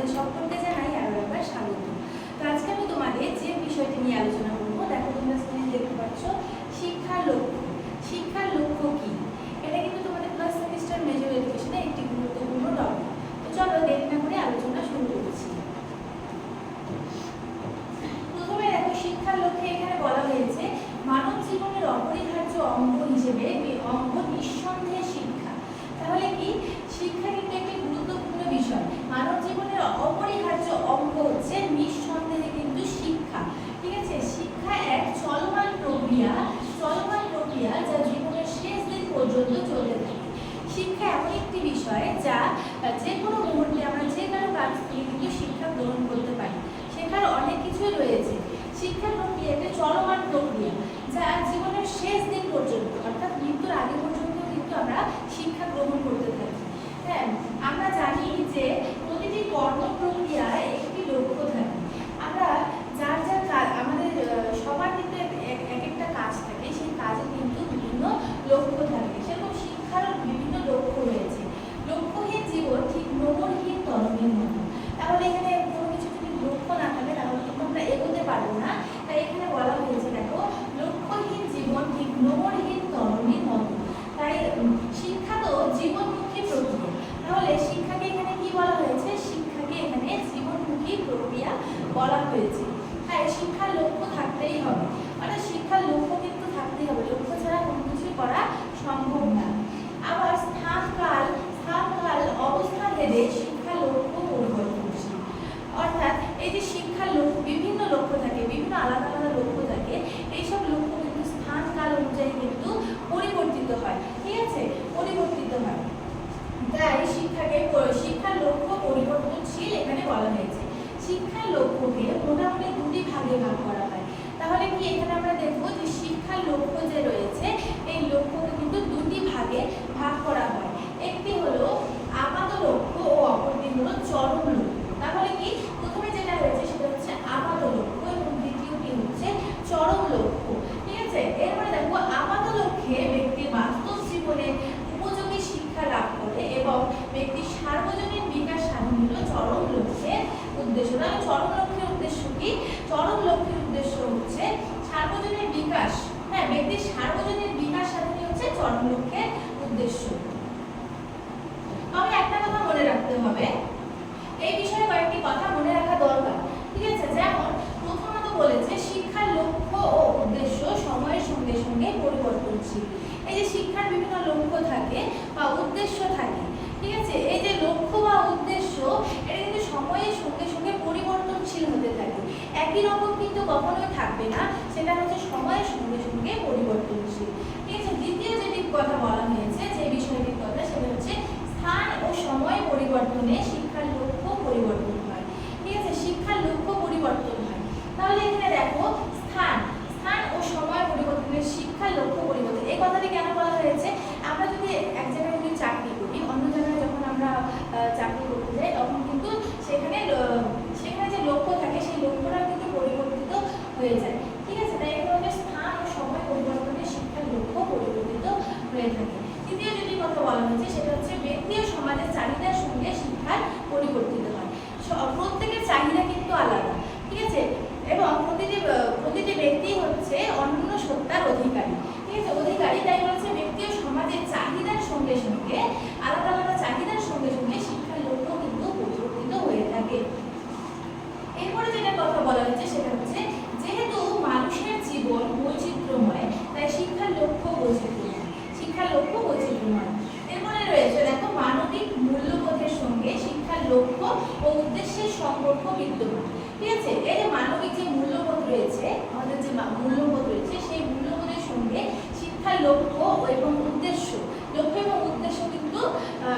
তোমাদের সকলকে জানাই আরও একবার স্বাগত তো আজকে আমি তোমাদের যে বিষয়টি নিয়ে আলোচনা করব দেখো তোমরা স্ক্রিনে দেখতে পাচ্ছ শিক্ষার লক্ষ্য শিক্ষার লক্ষ্য কি এটা কিন্তু তোমাদের ক্লাস সেমিস্টার মেজর এডুকেশনে একটি গুরুত্বপূর্ণ টপিক তো চলো দেরি না করে আলোচনা শুরু করছি প্রথমে দেখো শিক্ষার লক্ষ্যে এখানে বলা হয়েছে মানব জীবনের অপরিহার্য অঙ্গ হিসেবে বি- অঙ্গ নিঃসন্দেহে শিক্ষা তাহলে কি শিক্ষা কিন্তু একটি গুরুত্বপূর্ণ বিষয় মানব জীবনের অপরিহার্য অঙ্গ হচ্ছে নিঃসন্দেহে কিন্তু শিক্ষা ঠিক আছে শিক্ষা এক চলমান প্রক্রিয়া চলমান প্রক্রিয়া যা জীবনের শেষ দিন পর্যন্ত চলে থাকে শিক্ষা এমন একটি বিষয় যা যে কোনো মুহূর্তে আমরা যে কারও কাজ থেকে কিন্তু শিক্ষা গ্রহণ করতে পারি। শেখার অনেক কিছুই রয়েছে শিক্ষা প্রক্রিয়া একটা চলমান প্রক্রিয়া যা জীবনের শেষ দিন পর্যন্ত অর্থাৎ মৃত্যুর আগে পর্যন্ত কিন্তু আমরা শিক্ষা গ্রহণ করতে থাকি হ্যাঁ আমরা জানি যে প্রতিটি কর্ম প্রক্রিয়ায় একটি লক্ষ্য থাকে আমরা যার যার কাজ আমাদের আহ, সবার কিন্তু এক এক- এক একটা কাজ থাকে সেই কাজে কিন্তু বিভিন্ন লক্ষ্য থাকে সেরকম শিক্ষারও বিভিন্ন লক্ষ্য রয়েছে লক্ষ্যহীন জীবন ঠিক নোংরহীন তরণীর মতো তাহলে এখানে কোনো কিছু যদি লক্ষ্য না থাকে তাহলে কিন্তু আমরা এগোতে পারব না তাই এখানে বলা হয়েছে দেখো লক্ষ্যহীন জীবন ঠিক নোংরহীন তরণীর মতো তাই উম, শিক্ষা তো জীবনমুখী প্রক্রিয়া তাহলে শিক্ষাকে এখানে কি বলা হয়েছে শিক্ষাকে এখানে জীবনমুখী প্রক্রিয়া বলা হয়েছে। তাই শিক্ষার লক্ষ্য থাকতেই হবে। অর্থাৎ শিক্ষার লক্ষ্য কিন্তু থাকতেই হবে। লক্ষ্য ছাড়া কোনো কিছুই করা সম্ভব না। আবার স্থান কাল স্থান কাল অবস্থান ভেদে শিক্ষার লক্ষ্য পরিবর্তনশীল অর্থাৎ এই যে শিক্ষার লক্ষ্য, বিভিন্ন লক্ষ্য থাকে, বিভিন্ন আলাদা আলাদা লক্ষ্য থাকে, এইসব লক্ষ্য কিন্তু স্থান কাল অনুযায়ী কিন্তু পরিবর্তিত হয়। ঠিক আছে? পরিবর্তিত হয়। তাই শিক্ষাকে, শিক্ষার লক্ষ্য পরিবর্তনশীল এখানে বলা হয়েছে। শিক্ষার লক্ষ্যকে মোটামুটি দুটি ভাগে ভাগ করা হয়। তাহলে কি এখানে আমরা দেখব যে শিক্ষার লক্ষ্য যে রয়েছে, এই লক্ষ্যকে কিন্তু দুটি ভাগে ভাগ করা হয় একটি হলো আপাত লক্ষ্য ও অপরটি হলো চরম লক্ষ্য তাহলে কি প্রথমে যেটা রয়েছে সেটা হচ্ছে আপাত লক্ষ্য এবং দ্বিতীয়টি হচ্ছে চরম লক্ষ্য ঠিক আছে এরপরে দেখো আপাত লক্ষ্যে ব্যক্তি বাস্তব জীবনে উপযোগী শিক্ষা লাভ করে এবং ব্যক্তির সার্বজনীন বিকাশ সাধন হলো চরম লক্ষ্যের উদ্দেশ্য তাহলে চরম লক্ষ্যের উদ্দেশ্য কি চরম লক্ষ্যের উদ্দেশ্য হচ্ছে সার্বজনীন বিকাশ হ্যাঁ ব্যক্তির সার্বজনীন বিকাশ সাধনই হচ্ছে চরম লক্ষ্যের উদ্দেশ্য তবে একটা কথা মনে রাখতে হবে এই বিষয়ে কয়েকটি কথা মনে রাখা দরকার ঠিক আছে যেমন প্রথমত বলেছে শিক্ষার লক্ষ্য ও উদ্দেশ্য সময়ের সঙ্গে সঙ্গে পরিবর্তনশীল এই যে শিক্ষার বিভিন্ন লক্ষ্য থাকে বা উদ্দেশ্য থাকে, ঠিক আছে? এই যে লক্ষ্য বা উদ্দেশ্য, এটা কিন্তু সময়ের সঙ্গে সঙ্গে পরিবর্তনশীল হতে থাকে। একই রকম কিন্তু কখনোই থাকবে না, সেটা হচ্ছে সময়ের সঙ্গে সঙ্গে পরিবর্তনশীল। ঠিক আছে? দ্বিতীয় যেটি কথা বলা হয়েছে, যে বিষয়টির কথা সেটা হচ্ছে স্থান ও সময় পরিবর্তনে শিক্ষার লক্ষ্য পরিবর্তন হয়। ঠিক আছে? শিক্ষার লক্ষ্য পরিবর্তন হয়। তাহলে এখানে দেখো, স্থান স্থান ও সময় পরিবর্তনের শিক্ষার লক্ষ্য পরিবর্তন এই কথাটি কেন বলা হয়েছে আমরা যদি এক জায়গায় যদি চাকরি করি, অন্য জায়গায় যখন আমরা চাকরি করতে যাই, তখন কিন্তু সেখানে সেখানে যে লক্ষ্য থাকে, সেই লক্ষ্যটা কিন্তু পরিবর্তিত হয়ে যায় ঠিক আছে তাই এখানে হচ্ছে স্থান ও সময় পরিবর্তনের শিক্ষার লক্ষ্য পরিবর্তিত হয়ে থাকে তৃতীয় যেটি কথা বলা হয়েছে সেটা হচ্ছে ব্যক্তি ও সমাজের চাহিদার সঙ্গে শিক্ষার পরিবর্তিত হয় স- প্রত্যেকের চাহিদা কিন্তু আলাদা ঠিক আছে এবং প্রতিটি আহ, প্রতিটি ব্যক্তি হচ্ছে অন্য সত্তার অধিকারী ঠিক আছে অধিকারী তাই বলেছে ব্যক্তি ও সমাজের চাহিদার সঙ্গে সঙ্গে আলাদা আলাদা চাহিদার সঙ্গে সঙ্গে শিক্ষার লক্ষ্য কিন্তু পরিবর্তিত হয়ে থাকে এরপরে যেটা কথা বলা হচ্ছে সেটা হচ্ছে যেহেতু মানুষের জীবন বৈচিত্র্যময় তাই শিক্ষার লক্ষ্য বৈচিত্র্যময় শিক্ষার লক্ষ্য বৈচিত্র্যময় এরপরে রয়েছে দেখো মানবিক মূল্যবোধের সঙ্গে শিক্ষার লক্ষ্য ও উদ্দেশ্যের সম্পর্ক বিদ্যমান। ঠিক আছে? এই যে মানবিক যে মূল্যবোধ রয়েছে, আমাদের যে মূল্যবোধ রয়েছে, সেই মূল্যবোধের সঙ্গে শিক্ষার লক্ষ্য এবং উদ্দেশ্য, লক্ষ্য এবং উদ্দেশ্য কিন্তু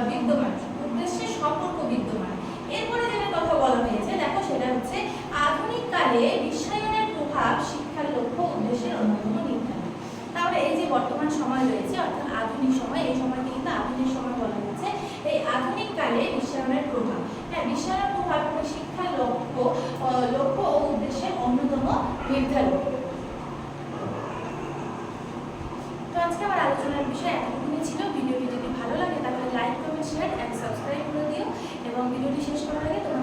বিদ্যমান। উদ্দেশ্যের সম্পর্ক বিদ্যমান। এরপরে যেটা কথা বলা হয়েছে, দেখো সেটা হচ্ছে আধুনিক কালে বিশ্বায়নের প্রভাব শিক্ষার লক্ষ্য, উদ্দেশ্যের অন্যতম নির্ধারণ। তাহলে এই যে বর্তমান সময় রয়েছে, অর্থাৎ আধুনিক সময়, এই সময়কে কিন্তু আধুনিক সময় বলা হয়েছে, এই আধুনিক কালে বিশ্বায়নের প্রভাব। হ্যাঁ বিশ্বায়নের শিক্ষা লক্ষ্য লক্ষ্য ও উদ্দেশ্যের অন্যতম নির্ধারক। তো আজকে আমার আলোচনার বিষয় এতটুকুনি ছিল। ভিডিওটি যদি ভালো লাগে তাহলে like, comment share and subscribe করে দিও এবং ভিডিওটি শেষ করার আগে তোমাদের